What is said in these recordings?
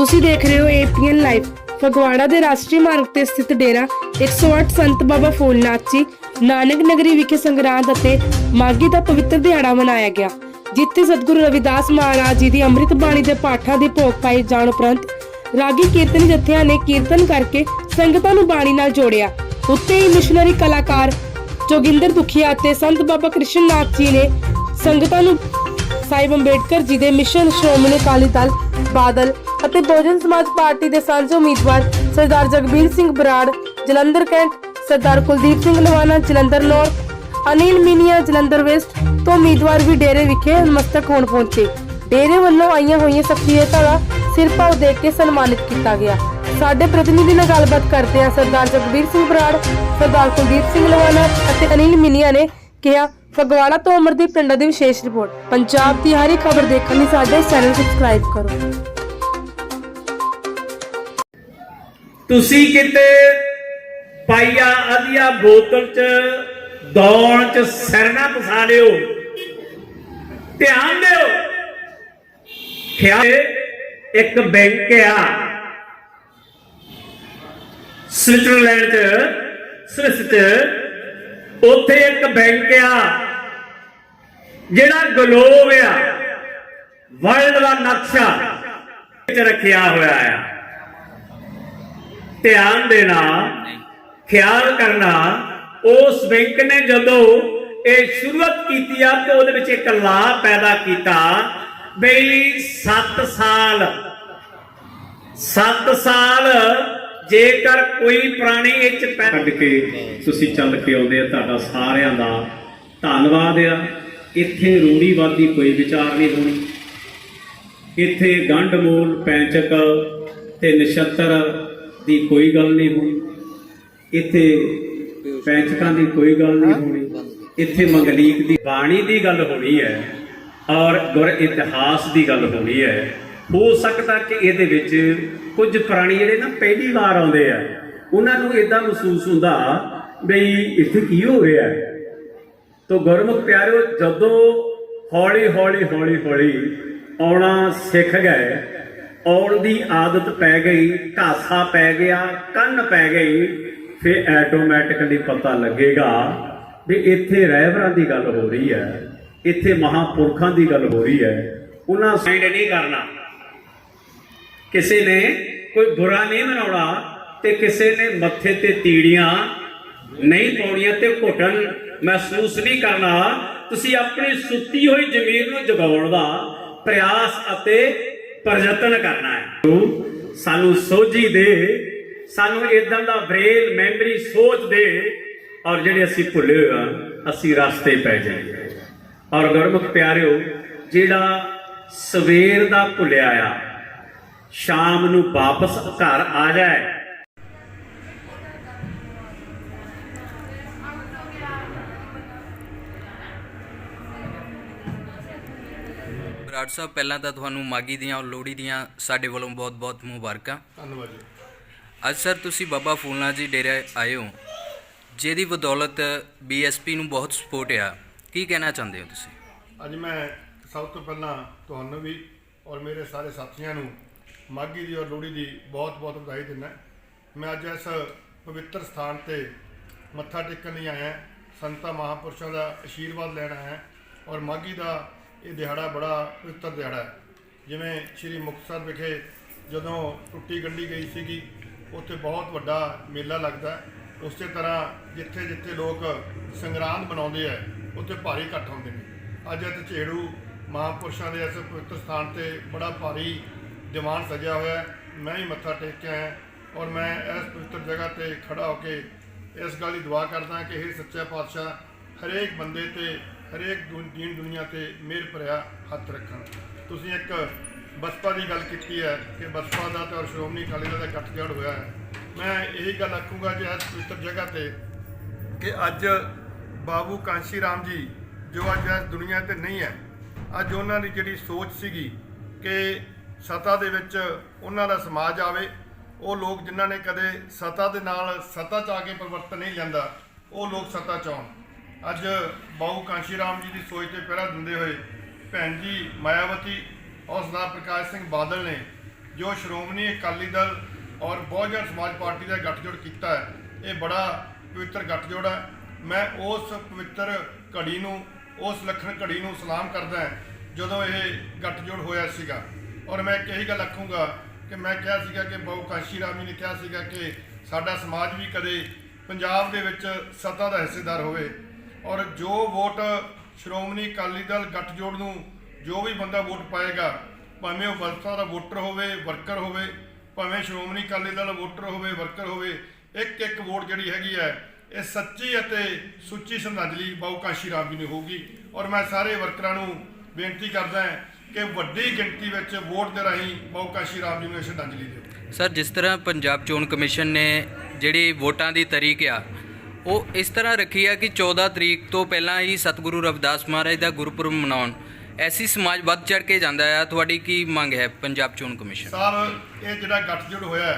ਤੁਸੀਂ ਦੇਖ ਰਹੇ ਹੋ ਏਪੀਐਨ ਲਾਈਵ ਫਗਵਾੜਾ ਦੇ ਰਾਸ਼ਟਰੀ ਮਾਰਗ ਤੇ ਸਥਿਤ ਡੇਰਾ 108 ਸੰਤ ਬਾਬਾ ਫੂਲਨਾਥ ਜੀ, ਨਾਨਕ ਨਗਰੀ ਵਿਖੇ ਸੰਗਰਾਂਦ ਅਤੇ ਮਾਗੀ ਦਾ ਪਵਿੱਤਰ ਦਿਹਾੜਾ ਮਨਾਇਆ ਗਿਆ, ਜਿੱਥੇ ਸਤਿਗੁਰੂ ਰਵਿਦਾਸ ਮਹਾਰਾਜ ਜੀ ਦੀ ਅੰਮ੍ਰਿਤ ਬਾਣੀ ਦੇ ਪਾਠਾਂ ਦੇ ਭੋਗ ਪਾਏ ਜਾਣ ਉਪਰੰਤ ਰਾਗੀ ਕੀਰਤਨ ਜਥਿਆਂ ਨੇ ਕੀਰਤਨ ਕਰਕੇ ਸੰਗਤਾਂ ਨੂੰ ਬਾਣੀ ਨਾਲ ਜੋੜਿਆ, ਉੱਤੇ ਹੀ ਮਿਸ਼ਨਰੀ ਕਲਾਕਾਰ ਜੋਗਿੰਦਰ ਦੁਖੀਆ ਅਤੇ ਸੰਤ ਬਾਬਾ ਕ੍ਰਿਸ਼ਨ ਨਾਥ ਜੀ ਨੇ ਸੰਗਤਾਂ ਨੂੰ ਸਾਹਿਬ ਅੰਬੇਡਕਰ ਜੀ ਦੇ ਮਿਸ਼ਨ ਸ਼੍ਰੋਮਣੀ ਅਕਾਲੀ ਦਲ, ਬਾਦਲ ਅਤੇ ਬਹੁਜਨ ਸਮਾਜ ਪਾਰਟੀ ਦੇ ਸਾਂਝੇ ਉਮੀਦਵਾਰ Sardar Jagbir Singh Brar, Jalandhar cantt Sardar Kuldeep Singh Lawana Jalandhar north Anil Minia, Jalandhar west ਤੋਂ ਉਮੀਦਵਾਰ ਵੀ ਡੇਰੇ ਵਿਖੇ ਨਮਸਤਕ ਹੋਣ ਪਹੁੰਚੇ। ਡੇਰੇ ਵੱਲੋਂ ਆਈਆਂ ਹੋਈਆਂ ਸ਼ਖਸੀਅਤਾਂ ਦਾ ਸਿਰਪਾਉ ਦੇ ਕੇ ਸਨਮਾਨਿਤ ਕੀਤਾ ਗਿਆ। ਸਾਡੇ ਪ੍ਰਤੀਨਿਧੀ ਨਾਲ ਗੱਲਬਾਤ ਕਰਦੇ ਹਾਂ ਸਰਦਾਰ ਜਗਬੀਰ ਸਿੰਘ ਬਰਾੜ, ਸਰਦਾਰ ਕੁਲਦੀਪ ਸਿੰਘ ਲਵਾਨਾ ਅਤੇ ਅਨਿਲ ਮਿਨੀਆ ਨੇ ਕਿਹਾ ਫਗਵਾੜਾ ਤੋਂ ਅਮਰਦੀਪ ਪਿੰਡਾਂ ਦੀ ਵਿਸ਼ੇਸ਼ ਰਿਪੋਰਟ। ਪੰਜਾਬ ਦੀ ਹਰ ਇੱਕ ਖਬਰ ਦੇਖਣ ਲਈ ਸਾਡੇ ਚੈਨਲ ਸਬਸਕ੍ਰਾਈਬ ਕਰੋ। ਤੁਸੀਂ ਕਿਤੇ ਪਾਈਆ ਅਧੀਆ ਬੋਤਲ ਚ ਦੌਣ ਚ ਸਿਰ ਨਾ ਫਸਾ ਲਿਓ ਧਿਆਨ ਦਿਓ। ਖਿਆਲ ਇੱਕ ਬੈਂਕ ਆ। ਸਵਿਟਜ਼ਰਲੈਂਡ ਚ, ਸਵਿਸ ਚ ਉੱਥੇ ਇੱਕ ਬੈਂਕ ਆ, ਜਿਹੜਾ ਗਲੋਬ ਆ, ਵਰਲਡ ਦਾ ਨਕਸ਼ਾ ਵਿੱਚ ਰੱਖਿਆ ਹੋਇਆ ਆ। ਧਿਆਨ ਦੇਣਾ, ਖਿਆਲ ਕਰਨਾ, ਉਸ ਬੈਂਕ ਨੇ ਜਦੋਂ ਇਹ ਸ਼ੁਰੂਆਤ ਕੀਤੀ ਆ ਤੇ ਉਹਦੇ ਵਿੱਚ ਇੱਕ ਲਾਭ ਪੈਦਾ ਕੀਤਾ, ਬਈ 7 ਸਾਲ 7 ਸਾਲ ਜੇਕਰ ਕੋਈ ਪੁਰਾਣੀ ਇਹ ਚ ਕੱਢ ਕੇ ਤੁਸੀਂ ਚੱਲ ਕੇ ਆਉਂਦੇ ਆ, ਤੁਹਾਡਾ ਸਾਰਿਆਂ ਦਾ ਧੰਨਵਾਦ ਆ। ਇੱਥੇ ਰੂੜੀਵਾਦੀ ਕੋਈ ਵਿਚਾਰ ਨਹੀਂ ਹੋਣੀ। ਇੱਥੇ ਗੰਢ ਮੂਲ, ਪੈਂਚਕ ਤੇ ਨਛੱਤਰ ਦੀ ਕੋਈ ਗੱਲ ਨਹੀਂ ਹੋਣੀ। ਇੱਥੇ ਪੈਂਚਕਾਂ ਦੀ ਕੋਈ ਗੱਲ ਨਹੀਂ ਹੋਣੀ। ਇੱਥੇ ਮੰਗਲੀਕ ਦੀ ਬਾਣੀ ਦੀ ਗੱਲ ਹੋਣੀ ਹੈ ਔਰ ਗੁਰ ਇਤਿਹਾਸ ਦੀ ਗੱਲ ਹੋਣੀ ਹੈ। ਹੋ ਸਕਦਾ ਕਿ ਇਹਦੇ ਵਿੱਚ ਕੁਝ ਪ੍ਰਾਣੀ ਜਿਹੜੇ ਨਾ ਪਹਿਲੀ ਵਾਰ ਆਉਂਦੇ ਆ, ਉਹਨਾਂ ਨੂੰ ਇਦਾਂ ਮਹਿਸੂਸ ਹੁੰਦਾ ਬਈ ਇੱਥੇ ਕੀ ਹੋ ਰਿਹਾ ਹੈ। ਤੋ ਗੁਰਮੁਖ ਪਿਆਰਿਓ, ਜਦੋਂ ਹੌਲੀ ਹੌਲੀ ਹੌਲੀ ਹੌਲੀ ਆਉਣਾ ਸਿੱਖ ਗਏ, ਆਉਣ ਦੀ ਆਦਤ ਪੈ ਗਈ ਘਾਸਾ ਪੈ ਗਿਆ, ਕੰਨ ਪੈ ਗਈ ਫਿਰ ਆਟੋਮੈਟਿਕਲੀ ਪਤਾ ਲੱਗੇਗਾ ਵੀ ਇੱਥੇ ਰਹਿਬਰਾਂ ਦੀ ਗੱਲ ਹੋ ਰਹੀ ਹੈ, ਇੱਥੇ ਮਹਾਪੁਰਖਾਂ ਦੀ ਗੱਲ ਹੋ ਰਹੀ ਹੈ। ਉਹਨਾਂ ਸਾਈਡ ਨਹੀਂ ਕਰਨਾ। ਕਿਸੇ ਨੇ ਕੋਈ ਬੁਰਾ ਨਹੀਂ ਮਨਾਉਣਾ ਤੇ ਕਿਸੇ ਨੇ ਮੱਥੇ ਤੇ ਤੀੜੀਆਂ ਨਹੀਂ ਪਾਉਣੀਆਂ ਤੇ ਘੁੱਟਣ ਮਹਿਸੂਸ ਨਹੀਂ ਕਰਨਾ, ਤੁਸੀਂ ਆਪਣੀ ਸੁੱਤੀ ਹੋਈ ਜ਼ਮੀਰ ਨੂੰ ਜਗਾਉਣ ਦਾ ਪ੍ਰਯਾਸ ਅਤੇ ਪ੍ਰਯਤਨ ਕਰਨਾ ਹੈ। ਸਾਨੂੰ ਸੋਝੀ ਦੇ, ਸਾਨੂੰ ਇਦਾਂ ਦਾ ਬ੍ਰੇਨ ਮੈਮਰੀ ਸੋਚ ਦੇ ਔਰ ਜਿਹੜੇ ਅਸੀਂ ਭੁੱਲੇ ਹੋਏ ਅਸੀਂ ਰਸਤੇ ਪੈ ਜਾਈਏ। ਔਰ ਗੁਰਮੁਖ ਪਿਆਰਿਓ, ਜਿਹੜਾ ਸਵੇਰ ਦਾ ਭੁੱਲਿਆ ਆ ਸ਼ਾਮ ਨੂੰ ਵਾਪਸ ਘਰ ਆ ਜਾਏ। ਬਰਾੜ ਸਾਹਿਬ ਪਹਿਲਾਂ ਤਾਂ ਤੁਹਾਨੂੰ ਮਾਗੀ ਦੀਆਂ ਔਰ ਲੋਹੜੀ ਦੀਆਂ ਸਾਡੇ ਵੱਲੋਂ ਬਹੁਤ-ਬਹੁਤ ਮੁਬਾਰਕਾਂ। ਧੰਨਵਾਦ ਜੀ। ਅੱਜ ਸਰ ਤੁਸੀਂ ਬਾਬਾ ਫੂਲਨਾ ਜੀ ਡੇਰੇ ਆਏ ਹੋ ਜਿਹਦੀ ਬਦੌਲਤ ਬੀਐਸਪੀ ਨੂੰ ਬਹੁਤ ਸਪੋਰਟ ਆ। ਕੀ ਕਹਿਣਾ ਚਾਹੁੰਦੇ ਹੋ ਤੁਸੀਂ? ਅੱਜ ਮੈਂ ਸਭ ਤੋਂ ਪਹਿਲਾਂ ਤੁਹਾਨੂੰ ਵੀ ਔਰ ਮੇਰੇ ਸਾਰੇ ਸਾਥੀਆਂ ਨੂੰ ਮਾਘੀ ਦੀ ਔਰ ਲੋਹੜੀ ਦੀ ਬਹੁਤ-ਬਹੁਤ ਵਧਾਈ ਦਿੰਦਾ ਮੈਂ ਅੱਜ ਇਸ ਪਵਿੱਤਰ ਸਥਾਨ ਤੇ ਮੱਥਾ ਟੇਕਣ ਲਈ ਆਇਆ ਸੰਤਾਂ, ਮਹਾਪੁਰਸ਼ਾਂ ਦਾ ਆਸ਼ੀਰਵਾਦ ਲੈਣ ਆਇਆ ਔਰ ਮਾਘੀ ਦਾ ਇਹ ਦਿਹਾੜਾ ਬੜਾ ਪਵਿੱਤਰ ਦਿਹਾੜਾ ਹੈ। ਜਿਵੇਂ ਸ੍ਰੀ ਮੁਕਤਸਰ ਵਿਖੇ ਜਦੋਂ ਟੁੱਟੀ ਗੰਢੀ ਗਈ ਸੀਗੀ, ਉੱਥੇ ਬਹੁਤ ਵੱਡਾ ਮੇਲਾ ਲੱਗਦਾ ਉਸੇ ਤਰ੍ਹਾਂ ਜਿੱਥੇ ਜਿੱਥੇ ਲੋਕ ਸੰਗਰਾਂਦ ਮਨਾਉਂਦੇ ਆ, ਉੱਥੇ ਭਾਰੀ ਇਕੱਠ ਹੁੰਦੇ ਨੇ। ਅੱਜ ਇੱਥੇ ਝੇੜੂ ਮਹਾਂਪੁਰਸ਼ਾਂ ਦੇ ਇਸ ਪਵਿੱਤਰ ਸਥਾਨ ਤੇ ਬੜਾ ਭਾਰੀ ਦੀਵਾਨ ਸਜਿਆ ਹੋਇਆ ਮੈਂ ਹੀ ਮੱਥਾ ਟੇਕ ਕੇ ਆਇਆ ਔਰ ਮੈਂ ਇਸ ਪਵਿੱਤਰ ਜਗ੍ਹਾ ਤੇ ਖੜਾ ਹੋ ਕੇ ਇਸ ਗੱਲ ਦੀ ਦੁਆ ਕਰਦਾ ਕਿ ਇਹ ਸੱਚਾ ਪਾਤਸ਼ਾਹ, ਹਰੇਕ ਬੰਦੇ ਤੇ, ਹਰੇਕ ਦੁਨ- ਦੀਨ ਦੁਨੀਆ ਤੇ ਮਿਹਰ ਭਰਿਆ ਹੱਥ ਰੱਖਣ ਤੁਸੀਂ ਇੱਕ ਬਸਪਾ ਦੀ ਗੱਲ ਕੀਤੀ ਹੈ ਕਿ ਬਸਪਾ ਦਾ ਤੇ ਔਰ ਸ਼੍ਰੋਮਣੀ ਅਕਾਲੀ ਦਲ ਦਾ ਇਕੱਠ ਹੋਇਆ ਹੈ। ਮੈਂ ਇਹੀ ਗੱਲ ਆਖੂੰਗਾ ਜੇ ਇਸ ਪਵਿੱਤਰ ਜਗ੍ਹਾ ਤੇ ਕਿ ਅੱਜ ਬਾਬੂ ਕਾਂਸ਼ੀ ਰਾਮ ਜੀ, ਜੋ ਅੱਜ ਇਸ ਦੁਨੀਆ ਤੇ ਨਹੀਂ ਹੈ, ਅੱਜ ਉਹਨਾਂ ਦੀ ਜਿਹੜੀ ਸੋਚ ਸੀਗੀ ਕਿ ਸਤਾ ਦੇ ਵਿੱਚ ਉਹਨਾਂ ਦਾ ਸਮਾਜ ਆਵੇ, ਉਹ ਲੋਕ ਜਿਨ੍ਹਾਂ ਨੇ ਕਦੇ ਸਤਾ ਦੇ ਨਾਲ ਸਤਾ ਚ ਆ ਕੇ ਪਰਿਵਰਤਨ ਨਹੀਂ ਲਿਆਂਦਾ, ਉਹ ਲੋਕ ਸਤਾ ਚ ਆਉਣ। ਅੱਜ ਬਾਬੂ ਕਾਂਸ਼ੀ ਰਾਮ ਜੀ ਦੀ ਸੋਚ ਤੇ ਪਹਿਰਾ ਦਿੰਦੇ ਹੋਏ ਭੈਣ ਜੀ ਮਾਇਆਵਤੀ ਔਰ ਸਰਦਾਰ ਪ੍ਰਕਾਸ਼ ਸਿੰਘ ਬਾਦਲ ਨੇ ਜੋ ਸ਼੍ਰੋਮਣੀ ਅਕਾਲੀ ਦਲ ਔਰ ਬਹੁਜਨ ਸਮਾਜ ਪਾਰਟੀ ਦਾ ਗੱਠਜੋੜ ਕੀਤਾ ਹੈ, ਇਹ ਬੜਾ ਪਵਿੱਤਰ ਗੱਠਜੋੜ ਹੈ। ਮੈਂ ਉਸ ਪਵਿੱਤਰ ਘੜੀ ਨੂੰ, ਉਸ ਲਖਣ ਘੜੀ ਨੂੰ ਸਲਾਮ ਕਰਦਾ ਜਦੋਂ ਇਹ ਗੱਠਜੋੜ ਹੋਇਆ ਸੀਗਾ। ਔਰ ਮੈਂ ਇੱਕ ਇਹੀ ਗੱਲ ਆਖੂੰਗਾ ਕਿ ਮੈਂ ਕਿਹਾ ਸੀਗਾ ਕਿ ਬਹੁ ਕਾਸ਼ੀ ਰਾਮੀ ਨੇ ਕਿਹਾ ਸੀਗਾ ਕਿ ਸਾਡਾ ਸਮਾਜ ਵੀ ਕਦੇ ਪੰਜਾਬ ਦੇ ਵਿੱਚ ਸੱਤਾ ਦਾ ਹਿੱਸੇਦਾਰ ਹੋਵੇ। ਔਰ ਜੋ ਵੋਟ ਸ਼੍ਰੋਮਣੀ ਅਕਾਲੀ ਦਲ ਗੱਠਜੋੜ ਨੂੰ ਜੋ ਵੀ ਬੰਦਾ ਵੋਟ ਪਾਏਗਾ, ਭਾਵੇਂ ਉਹ ਬਲਸਾ ਦਾ ਵੋਟਰ ਹੋਵੇ, ਵਰਕਰ ਹੋਵੇ, ਭਾਵੇਂ ਸ਼੍ਰੋਮਣੀ ਅਕਾਲੀ ਦਲ ਵੋਟਰ ਹੋਵੇ, ਵਰਕਰ ਹੋਵੇ ਇੱਕ ਇੱਕ ਵੋਟ ਜਿਹੜੀ ਹੈਗੀ ਹੈ, ਇਹ ਸੱਚੀ ਅਤੇ ਸੁੱਚੀ ਸ਼ਰਧਾਂਜਲੀ ਬਾਊ ਕਾਸ਼ੀ ਰਾਮ ਜੀ ਨੂੰ ਹੋਊਗੀ। ਔਰ ਮੈਂ ਸਾਰੇ ਵਰਕਰਾਂ ਨੂੰ ਬੇਨਤੀ ਕਰਦਾ ਹਾਂ ਕਿ ਵੱਡੀ ਗਿਣਤੀ ਵਿੱਚ ਵੋਟ ਦੇ ਰਾਹੀਂ ਬਾਊ ਕਾਸ਼ੀ ਰਾਮ ਜੀ ਨੂੰ ਸ਼ਰਧਾਂਜਲੀ ਦਿਓ। ਸਰ ਜਿਸ ਤਰ੍ਹਾਂ ਪੰਜਾਬ ਚੋਣ ਕਮਿਸ਼ਨ ਨੇ ਜਿਹੜੀ ਵੋਟਾਂ ਦੀ ਤਰੀਕ ਆ ਉਹ ਇਸ ਤਰ੍ਹਾਂ ਰੱਖੀ ਆ ਕਿ 14 ਤਰੀਕ ਤੋਂ ਪਹਿਲਾਂ ਹੀ ਸਤਿਗੁਰੂ ਰਵਿਦਾਸ ਮਹਾਰਾਜ ਦਾ ਗੁਰਪੁਰਬ ਮਨਾਉਣ ਐਸੀ ਸਮਾਜ ਵੱਧ ਚੜ ਕੇ ਜਾਂਦਾ ਆ। ਤੁਹਾਡੀ ਕੀ ਮੰਗ ਹੈ ਪੰਜਾਬ ਚੋਣ ਕਮਿਸ਼ਨ? ਸਾਹਿਬ ਇਹ ਜਿਹੜਾ ਗੱਠਜੋੜ ਹੋਇਆ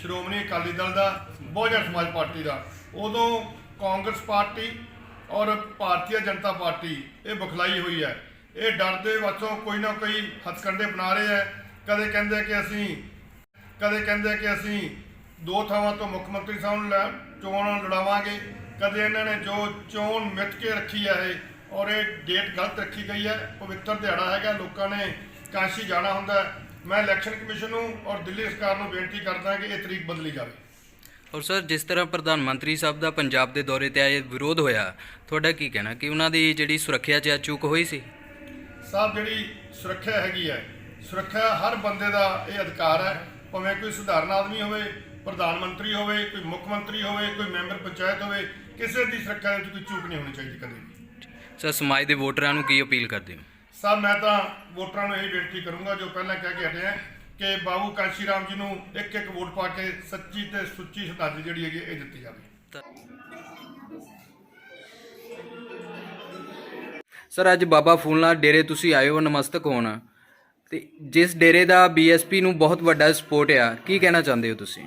ਸ਼੍ਰੋਮਣੀ ਅਕਾਲੀ ਦਲ ਦਾ ਬਹੁਜਨ ਸਮਾਜ ਪਾਰਟੀ ਦਾ ਉਦੋਂ ਕਾਂਗਰਸ ਪਾਰਟੀ ਔਰ ਭਾਰਤੀ ਜਨਤਾ ਪਾਰਟੀ ਇਹ ਬਖਲਾਈ ਹੋਈ ਹੈ। ਇਹ ਡਰਦੇ ਵਿੱਚੋਂ ਕੋਈ ਨਾ ਕੋਈ ਹਥਕੰਡੇ ਬਣਾ ਰਹੇ ਹੈ। ਕਦੇ ਕਹਿੰਦੇ ਕਿ ਅਸੀਂ ਕਦੇ ਕਹਿੰਦੇ ਕਿ ਅਸੀਂ ਦੋ ਥਾਵਾਂ ਤੋਂ ਮੁੱਖ ਮੰਤਰੀ ਸਾਹਿਬ ਨੂੰ ਲੈ- ਚੋਣ ਲੜਾਵਾਂਗੇ। ਕਦੇ ਇਹਨਾਂ ਨੇ ਜੋ ਚੋਣ ਮਿੱਥ ਕੇ ਰੱਖੀ ਹੈ ਇਹ, ਔਰ ਇਹ ਡੇਟ ਗਲਤ ਰੱਖੀ ਗਈ ਹੈ। ਪਵਿੱਤਰ ਦਿਹਾੜਾ ਹੈਗਾ, ਲੋਕਾਂ ਨੇ ਕਾਂਸ਼ੀ ਜਾਣਾ ਹੁੰਦਾ ਮੈਂ ਇਲੈਕਸ਼ਨ ਕਮਿਸ਼ਨ ਨੂੰ ਔਰ ਦਿੱਲੀ ਸਰਕਾਰ ਨੂੰ ਬੇਨਤੀ ਕਰਦਾ ਕਿ ਇਹ ਤਰੀਕ ਬਦਲੀ ਜਾਵੇ। ਔਰ ਸਰ, ਜਿਸ ਤਰ੍ਹਾਂ ਪ੍ਰਧਾਨ ਮੰਤਰੀ ਸਾਹਿਬ ਦਾ ਪੰਜਾਬ ਦੇ ਦੌਰੇ ਤੇ ਆਏ ਵਿਰੋਧ ਹੋਇਆ, ਤੁਹਾਡਾ ਕੀ ਕਹਿਣਾ? ਕਿ ਉਹਨਾਂ ਦੀ ਜਿਹੜੀ ਸੁਰੱਖਿਆ 'ਚ ਚੁੱਕ ਹੋਈ ਸੀ? ਸਾਹਿਬ ਜਿਹੜੀ ਸੁਰੱਖਿਆ ਹੈਗੀ ਹੈ ਸੁਰੱਖਿਆ ਹਰ ਬੰਦੇ ਦਾ ਇਹ ਅਧਿਕਾਰ ਹੈ ਭਾਵੇਂ ਕੋਈ ਸਧਾਰਨ ਆਦਮੀ ਹੋਵੇ ਪ੍ਰਧਾਨ ਮੰਤਰੀ ਹੋਵੇ ਕੋਈ ਮੁੱਖ ਮੰਤਰੀ ਹੋਵੇ ਕੋਈ ਮੈਂਬਰ ਪੰਚਾਇਤ ਹੋਵੇ ਕਿਸੇ ਦੀ ਸੁਰੱਖਿਆ ਵਿੱਚ ਕੋਈ ਚੂਕ ਨਹੀਂ ਹੋਣੀ ਚਾਹੀਦੀ ਕਦੇ ਵੀ। ਸਰ ਸਮਾਜ ਦੇ ਵੋਟਰਾਂ ਨੂੰ ਕੀ ਅਪੀਲ ਕਰਦੇ ਹੋ? ਸਭ ਮੈਂ ਤਾਂ ਵੋਟਰਾਂ ਨੂੰ ਇਹ ਬੇਨਤੀ ਕਰੂੰਗਾ ਜੋ ਪਹਿਲਾਂ ਕਹਿ ਕੇ ਹਟੇ ਆ ਕਿ ਬਾਬੂ ਕਾਂਸ਼ੀ ਰਾਮ ਜੀ ਨੂੰ ਇੱਕ ਇੱਕ ਵੋਟ ਪਾ ਕੇ ਸੱਚੀ ਤੇ ਸੁੱਚੀ ਸ਼ਰਧਾਂਜਲੀ ਜਿਹੜੀ ਹੈਗੀ ਇਹ ਦਿੱਤੀ ਜਾਵੇ। ਸਰ, ਅੱਜ ਬਾਬਾ ਫੂਲਨਾਥ ਡੇਰੇ ਤੁਸੀਂ ਆਏ ਹੋ ਨਮਸਤਕ ਹੋਣ। ਤੇ ਜਿਸ ਡੇਰੇ ਦਾ ਬੀਐਸਪੀ ਨੂੰ ਬਹੁਤ ਵੱਡਾ ਸਪੋਰਟ ਆ, ਕੀ ਕਹਿਣਾ ਚਾਹੁੰਦੇ ਹੋ ਤੁਸੀਂ?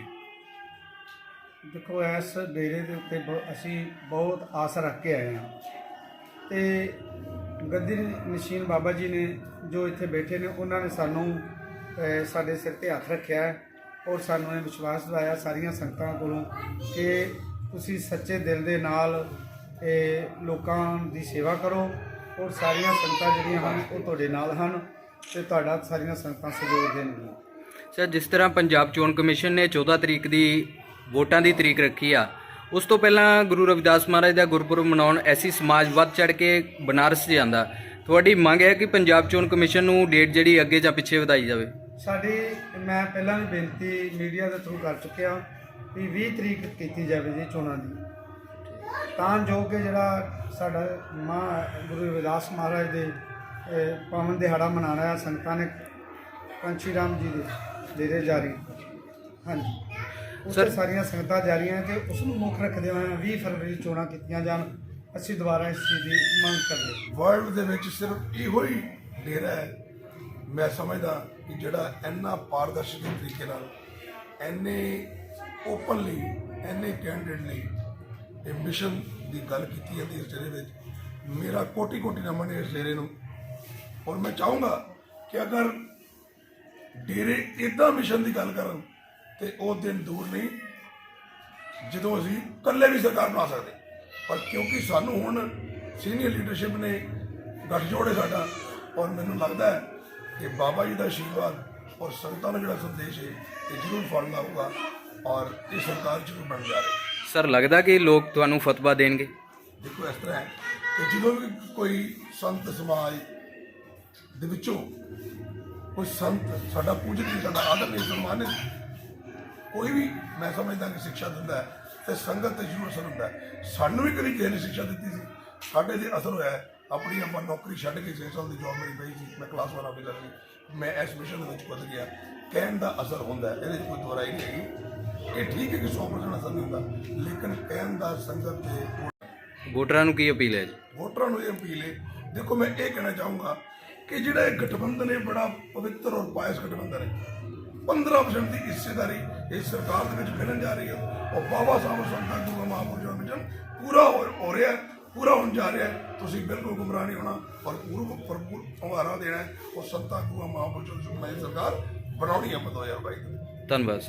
ਦੇਖੋ, ਇਸ ਡੇਰੇ ਦੇ ਉੱਤੇ ਬ- ਅਸੀਂ ਬਹੁਤ ਆਸ ਰੱਖ ਕੇ ਆਏ ਹਾਂ। ਤੇ ਗੱਦੀ ਨਸ਼ੀਨ ਬਾਬਾ ਜੀ ਨੇ ਜੋ ਇੱਥੇ ਬੈਠੇ ਨੇ, ਉਹਨਾਂ ਨੇ ਸਾਨੂੰ ਸਾਡੇ ਸਿਰ ਤੇ ਹੱਥ ਰੱਖਿਆ ਔਰ ਸਾਨੂੰ ਇਹ ਵਿਸ਼ਵਾਸ ਦਿਵਾਇਆ ਸਾਰੀਆਂ ਸੰਗਤਾਂ ਕੋਲੋਂ ਕਿ ਤੁਸੀਂ ਸੱਚੇ ਦਿਲ ਦੇ ਨਾਲ ਲੋਕਾਂ ਦੀ ਸੇਵਾ ਕਰੋ। ਔਰ ਸਾਰੀਆਂ ਸੰਗਤਾਂ ਜਿਹੜੀਆਂ ਹਨ ਉਹ ਤੁਹਾਡੇ ਨਾਲ ਹਨ ਤੇ ਤੁਹਾਡਾ ਸਾਰੀਆਂ ਸੰਗਤਾਂ ਸਹਿਯੋਗ ਦੇਣਗੀਆਂ। ਸਰ ਜਿਸ ਤਰ੍ਹਾਂ ਪੰਜਾਬ ਚੋਣ ਕਮਿਸ਼ਨ ਨੇ 14 ਤਰੀਕ ਦੀ ਵੋਟਾਂ ਦੀ ਤਰੀਕ ਰੱਖੀ ਆ ਉਸ ਤੋਂ ਪਹਿਲਾਂ ਗੁਰੂ ਰਵਿਦਾਸ ਮਹਾਰਾਜ ਦਾ ਗੁਰਪੁਰਬ ਮਨਾਉਣ ਐਸੀ ਸਮਾਜ ਵੱਧ ਚੜ ਕੇ ਬਨਾਰਸ ਜਾਂਦਾ। ਤੁਹਾਡੀ ਮੰਗ ਹੈ ਕਿ ਪੰਜਾਬ ਚੋਣ ਕਮਿਸ਼ਨ ਨੂੰ ਡੇਟ ਜਿਹੜੀ ਅੱਗੇ ਜਾਂ ਪਿੱਛੇ ਵਧਾਈ ਜਾਵੇ? ਸਾਡੀ ਮੈਂ ਪਹਿਲਾਂ ਵੀ ਬੇਨਤੀ ਮੀਡੀਆ ਦੇ ਥਰੂ ਕਰ ਚੁੱਕਿਆ ਵੀ 20 ਤਰੀਕ ਕੀਤੀ ਜਾਵੇ ਜੀ ਚੋਣਾਂ ਦੀ। ਤਾਂ ਜੋ ਕਿ ਜਿਹੜਾ ਸਾਡਾ ਮਾਂ ਗੁਰੂ ਰਵਿਦਾਸ ਮਹਾਰਾਜ ਦੇ ਪਾਵਨ ਦਿਹਾੜਾ ਮਨਾਉਣਾ ਹੈ ਸੰਗਤਾਂ ਨੇ ਕਾਂਚੀ ਰਾਮ ਜੀ ਦੇ ਡੇਰੇ ਜਾਰੀ। ਹਾਂਜੀ। ਉਸ ਸਰ- ਸਾਰੀਆਂ ਸੰਗਤਾਂ ਜਾਰੀਆਂ ਤੇ ਉਸ ਨੂੰ ਮੁੱਖ ਰੱਖਦੇ ਹੋਏ 20 ਫਰਵਰੀ ਚੋਣਾਂ ਕੀਤੀਆਂ ਜਾਣ। ਅਸੀਂ ਦੁਬਾਰਾ ਇਸ ਚੀਜ਼ ਦੀ ਮੰਗ ਕਰਦੇ ਹਾਂ। ਵਰਲਡ ਦੇ ਵਿੱਚ ਸਿਰਫ ਇਹੋ ਹੀ ਡੇਰਾ ਹੈ ਮੈਂ ਸਮਝਦਾ ਕਿ ਜਿਹੜਾ ਇੰਨਾ ਪਾਰਦਰਸ਼ੀ ਤਰੀਕੇ ਨਾਲ ਐਨੇ ਓਪਨਲੀ ਐਨੇ ਕੈਂਡੀਡੇਟਲੀ ਇਹ ਮਿਸ਼ਨ ਦੀ ਗੱਲ ਕੀਤੀ ਜਾਂਦੀ ਇਸ ਡੇਰੇ ਵਿੱਚ, ਮੇਰਾ ਕੋਟੀ ਕੋਟੀ ਨਮਨ ਹੈ ਇਸ ਡੇਰੇ ਨੂੰ। ਔਰ ਮੈਂ ਚਾਹੂੰਗਾ ਕਿ ਅਗਰ ਡੇਰੇ ਇਦਾਂ ਮਿਸ਼ਨ ਦੀ ਗੱਲ ਕਰਨ ਤੇ ਉਹ ਦਿਨ ਦੂਰ ਨਹੀਂ, ਜਦੋਂ ਅਸੀਂ ਇਕੱਲੇ ਵੀ ਸਰਕਾਰ ਬਣਾ ਸਕਦੇ। ਪਰ ਕਿਉਂਕਿ ਸਾਨੂੰ ਹੁਣ ਸੀਨੀਅਰ ਲੀਡਰਸ਼ਿਪ ਨੇ ਗੱਠਜੋੜ ਹੈ ਸਾਡਾ, ਔਰ ਮੈਨੂੰ ਲੱਗਦਾ ਹੈ ਕਿ ਬਾਬਾ ਜੀ ਦਾ ਆਸ਼ੀਰਵਾਦ ਔਰ ਸੰਗਤਾਂ ਦਾ ਜਿਹੜਾ ਸੰਦੇਸ਼ ਹੈ, ਇਹ ਜ਼ਰੂਰ ਫੜਨਾ ਲਾਊਗਾ ਔਰ ਇਹ ਸਰਕਾਰ ਜ਼ਰੂਰ ਬਣ ਜਾ ਰਹੀ ਸਰ ਲੱਗਦਾ ਕਿ ਲੋਕ ਤੁਹਾਨੂੰ ਫਤਵਾ ਦੇਣਗੇ। ਦੇਖੋ, ਇਸ ਤਰ੍ਹਾਂ ਹੈ ਕਿ ਜਦੋਂ ਵੀ ਕੋਈ ਸੰਤ ਸਮਾਜ ਦੇ ਵਿੱਚੋਂ ਕੋਈ ਸੰਤ ਸਾਡਾ ਪੂਜਕ ਨਹੀਂ, ਸਾਡਾ ਆਦਰ ਨਹੀਂ ਸਨਮਾਨ ਨਹੀਂ, ਕੋਈ ਵੀ ਮੈਂ ਸਮਝਦਾ ਕਿ ਸਿੱਖਿਆ ਦਿੰਦਾ ਹੈ ਤੇ ਸੰਗਤ ਤੇ ਜ਼ਰੂਰ ਅਸਰ ਹੁੰਦਾ ਸਾਨੂੰ ਵੀ ਕਦੀ ਕਿਸੇ ਨੇ ਸਿੱਖਿਆ ਦਿੱਤੀ ਸੀ। ਸਾਡੇ ਤੇ ਅਸਰ ਹੋਇਆ ਆਪਣੀ ਆਪਾਂ ਨੌਕਰੀ ਛੱਡ ਕੇ 6 ਸਾਲ ਦੀ ਜੌਬ ਮੇਰੀ ਪਈ ਸੀ। ਮੈਂ ਕਲਾਸ 1 ਆਫੀਸਰ ਸੀ। ਮੈਂ ਇਸ ਮਿਸ਼ਨ ਦੇ ਵਿੱਚ ਕੁੱਦ ਗਿਆ। ਕਹਿਣ ਦਾ ਅਸਰ ਹੁੰਦਾ ਇਹਦੇ 'ਚ ਕੋਈ ਦੁਰਾਈ ਨਹੀਂ ਹੈਗੀ। ਇਹ ਠੀਕ ਹੈ ਕਿ 100% ਅਸਰ ਨਹੀਂ ਹੁੰਦਾ ਲੇਕਿਨ ਕਹਿਣ ਦਾ ਸੰਗਤ ਤੇ ਵੋਟਰਾਂ ਨੂੰ ਕੀ ਅਪੀਲ ਹੈ ਜੀ? ਵੋਟਰਾਂ ਨੂੰ ਇਹ ਅਪੀਲ ਹੈ ਦੇਖੋ ਮੈਂ ਇਹ ਕਹਿਣਾ ਚਾਹੂੰਗਾ ਕਿ ਜਿਹੜਾ ਇਹ ਗਠਬੰਧਨ ਹੈ ਬੜਾ ਪਵਿੱਤਰ ਔਰ ਪਾਇਸ ਗਠਬੰਧਨ ਹੈ। 15% ਦੀ ਹਿੱਸੇਦਾਰੀ ਇਸ ਸਰਕਾਰ ਦੇ ਵਿੱਚ ਮਿਲਣ ਜਾ ਰਹੀ ਹੈ। ਔਰ ਬਾਬਾ ਸਾਹਿਬ ਸੰਤਾਂ ਗੁਰੂ ਮਹਾਪੁਰਸ਼ਾਂ ਦਾ ਮਿਸ਼ਨ ਪੂਰਾ ਹੋ ਹੋ ਰਿਹਾ ਹੈ ਪੂਰਾ ਹੋਣ ਜਾ ਰਿਹਾ ਹੈ। ਤੁਸੀਂ ਬਿਲਕੁਲ ਗੁੰਮਰਾਹ ਨਹੀਂ ਹੋਣਾ ਔਰ ਪੂਰਾ ਭਰਪੂਰ ਹਵਾਰਾ ਦੇਣਾ ਹੈ। ਉਹ ਸੰਤਾਂ ਗੁਰੂ ਮਹਾਪੁਰਸ਼ਾਂ ਦੀ ਸਰਕਾਰ ਬਣਾਉਣੀ ਆਪਾਂ 2022 ਦੇ। ਵਿੱਚ ਧੰਨਵਾਦ